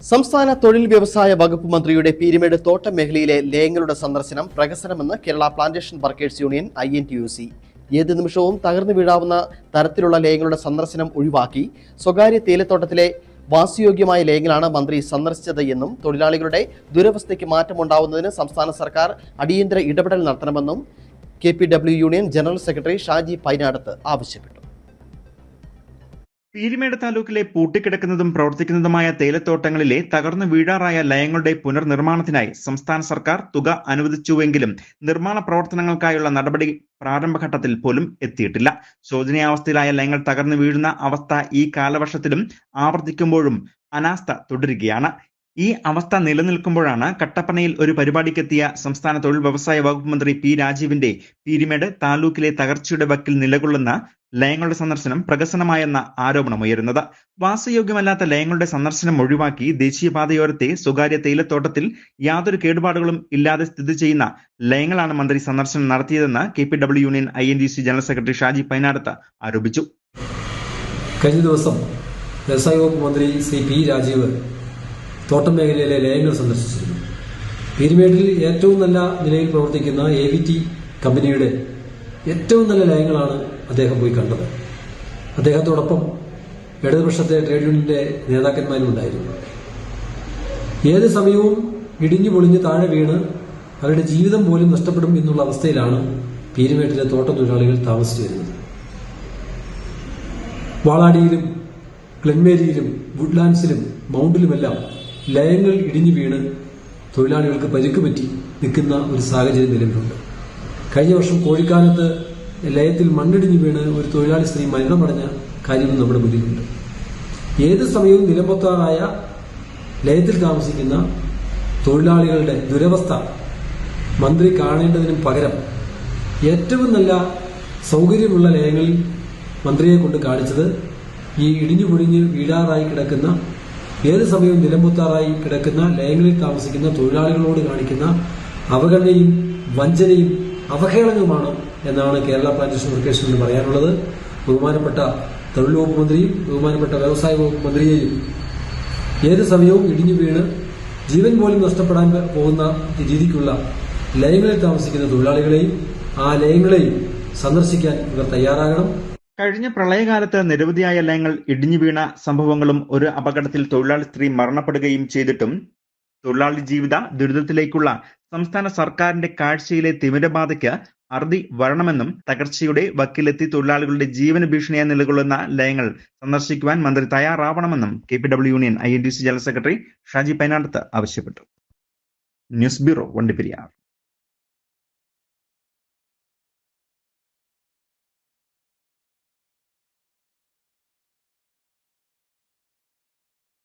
സംസ്ഥാന തൊഴിൽ വ്യവസായ വകുപ്പ് മന്ത്രിയുടെ പീരുമേട് തോട്ടം മേഖലയിലെ ലേയങ്ങളുടെ സന്ദർശനം പ്രകസനമെന്ന് Kerala plantation workers union I N T U C. ഏത് നിമിഷവും തകർന്നു വീഴാവുന്ന തരത്തിലുള്ള ലേയങ്ങളുടെ സന്ദർശനം ഒഴിവാക്കി സ്വകാര്യ തേയിലത്തോട്ടത്തിലെ വാസയോഗ്യമായ ലേയങ്ങളാണ് മന്ത്രി സന്ദർശിച്ചത് എന്നും തൊഴിലാളികളുടെ ദുരവസ്ഥയ്ക്ക് മാറ്റമുണ്ടാവുന്നതിന് സംസ്ഥാന സർക്കാർ അടിയന്തര ഇടപെടൽ നടത്തണമെന്നും K P W union general secretary Shaji Painadath ആവശ്യപ്പെട്ടു. പീരിമേട് താലൂക്കിലെ പൂട്ടിക്കിടക്കുന്നതും പ്രവർത്തിക്കുന്നതുമായ തേയിലത്തോട്ടങ്ങളിലെ തകർന്നു വീഴാറായ ലയങ്ങളുടെ പുനർനിർമ്മാണത്തിനായി സംസ്ഥാന സർക്കാർ തുക അനുവദിച്ചുവെങ്കിലും നിർമ്മാണ പ്രവർത്തനങ്ങൾക്കായുള്ള നടപടി പ്രാരംഭഘട്ടത്തിൽ പോലും എത്തിയിട്ടില്ല. ശോചനീയാവസ്ഥയിലായ ലയങ്ങൾ തകർന്നു വീഴുന്ന അവസ്ഥ ഈ കാലവർഷത്തിലും ആവർത്തിക്കുമ്പോഴും അനാസ്ഥ തുടരുകയാണ്. ഈ അവസ്ഥ നിലനിൽക്കുമ്പോഴാണ് കട്ടപ്പനയിൽ ഒരു പരിപാടിക്കെത്തിയ സംസ്ഥാന തൊഴിൽ വ്യവസായ വകുപ്പ് മന്ത്രി പി രാജീവിന്റെ പീരിമേട് താലൂക്കിലെ തകർച്ചയുടെ വക്കിൽ നിലകൊള്ളുന്ന ലയങ്ങളുടെ സന്ദർശനം പ്രകസനമായെന്ന ആരോപണമുയരുന്നത് വാസയോഗ്യമല്ലാത്ത ലയങ്ങളുടെ സന്ദർശനം ഒഴിവാക്കി ദേശീയപാതയോരത്തെ സ്വകാര്യ തേയിലത്തോട്ടത്തിൽ യാതൊരു കേടുപാടുകളും ഇല്ലാതെ സ്ഥിതി ചെയ്യുന്ന ലയങ്ങളാണ് മന്ത്രി സന്ദർശനം നടത്തിയതെന്ന് K P W union I N D C general secretary Shaji Painadath ആരോപിച്ചു. കഴിഞ്ഞ ദിവസം വ്യവസായ വകുപ്പ് മന്ത്രി ശ്രീ പി രാജീവ് തോട്ടം മേഖലയിലെ ലയങ്ങൾ സന്ദർശിച്ചിരുന്നു. പീരുമേട്ടിൽ ഏറ്റവും നല്ല നിലയിൽ പ്രവർത്തിക്കുന്ന എ വി ടി കമ്പനിയുടെ ഏറ്റവും നല്ല ലയങ്ങളാണ് അദ്ദേഹം പോയി കണ്ടത്. അദ്ദേഹത്തോടൊപ്പം ഇടതുപക്ഷത്തെ ട്രേഡ് യൂണിയന്റെ നേതാക്കന്മാരും ഉണ്ടായിരുന്നു. ഏത് സമയവും ഇടിഞ്ഞു പൊളിഞ്ഞ് താഴെ വീണ് അവരുടെ ജീവിതം പോലും നഷ്ടപ്പെടും എന്നുള്ള അവസ്ഥയിലാണ് പീരുമേട്ടിലെ തോട്ട തൊഴിലാളികൾ താമസിച്ചു വരുന്നത്. വാളാടിയിലും ക്ലെൻമേരിയിലും വുഡ്ലാൻഡ്സിലും മൗണ്ടിലുമെല്ലാം ലയങ്ങൾ ഇടിഞ്ഞു വീണ് തൊഴിലാളികൾക്ക് പരിക്ക് പറ്റി നിൽക്കുന്ന ഒരു സാഹചര്യം നിലവിലുണ്ട്. കഴിഞ്ഞ വർഷം കോഴിക്കാലത്ത് ലയത്തിൽ മണ്ണിടിഞ്ഞു വീണ് ഒരു തൊഴിലാളി സ്ത്രീ മരണമടഞ്ഞ കാര്യവും നമ്മുടെ മുന്നിലുണ്ട്. ഏത് സമയവും നിലമ്പൊത്താറായ ലയത്തിൽ താമസിക്കുന്ന തൊഴിലാളികളുടെ ദുരവസ്ഥ മന്ത്രി കാണേണ്ടതിനും പകരം ഏറ്റവും നല്ല സൗകര്യമുള്ള ലയങ്ങളിൽ മന്ത്രിയെ കൊണ്ട് കാണിച്ചത് ഈ ഇടിഞ്ഞു പൊടിഞ്ഞ് വീഴാറായി കിടക്കുന്ന ഏത് സമയവും നിലമ്പുത്താറായി കിടക്കുന്ന ലയങ്ങളിൽ താമസിക്കുന്ന തൊഴിലാളികളോട് കാണിക്കുന്ന അവഗണനയും വഞ്ചനയും അവഹേളനവുമാണ് എന്നാണ് കേരള പ്ലാന്റേഷൻ വർക്കേഴ്സിന് പറയാനുള്ളത്. ബഹുമാനപ്പെട്ട തൊഴിൽ വകുപ്പ് മന്ത്രിയും ബഹുമാനപ്പെട്ട വ്യവസായ വകുപ്പ് മന്ത്രിയെയും ഏത് സമയവും ഇടിഞ്ഞു വീണ് ജീവൻ പോലും നഷ്ടപ്പെടാൻ പോകുന്ന രീതിക്കുള്ള ലയങ്ങളിൽ താമസിക്കുന്ന തൊഴിലാളികളെയും ആ ലയങ്ങളെയും സന്ദർശിക്കാൻ ഇവർ തയ്യാറാകണം. കഴിഞ്ഞ പ്രളയകാലത്ത് നിരവധിയായ ലയങ്ങൾ ഇടിഞ്ഞു വീണ സംഭവങ്ങളും ഒരു അപകടത്തിൽ തൊഴിലാളി സ്ത്രീ മരണപ്പെടുകയും ചെയ്തിട്ടും തൊഴിലാളി ജീവിത ദുരിതത്തിലേക്കുള്ള സംസ്ഥാന സർക്കാരിന്റെ കാഴ്ചയിലെ തിമിരബാധയ്ക്ക് അറുതി വരണമെന്നും തകർച്ചയുടെ വക്കിലെത്തി തൊഴിലാളികളുടെ ജീവന ഭീഷണിയായി നിലകൊള്ളുന്ന ലയങ്ങൾ സന്ദർശിക്കുവാൻ മന്ത്രി തയ്യാറാവണമെന്നും K P W union I N D C general secretary Shaji Painadath ആവശ്യപ്പെട്ടു. News bureau Vandiperiyar.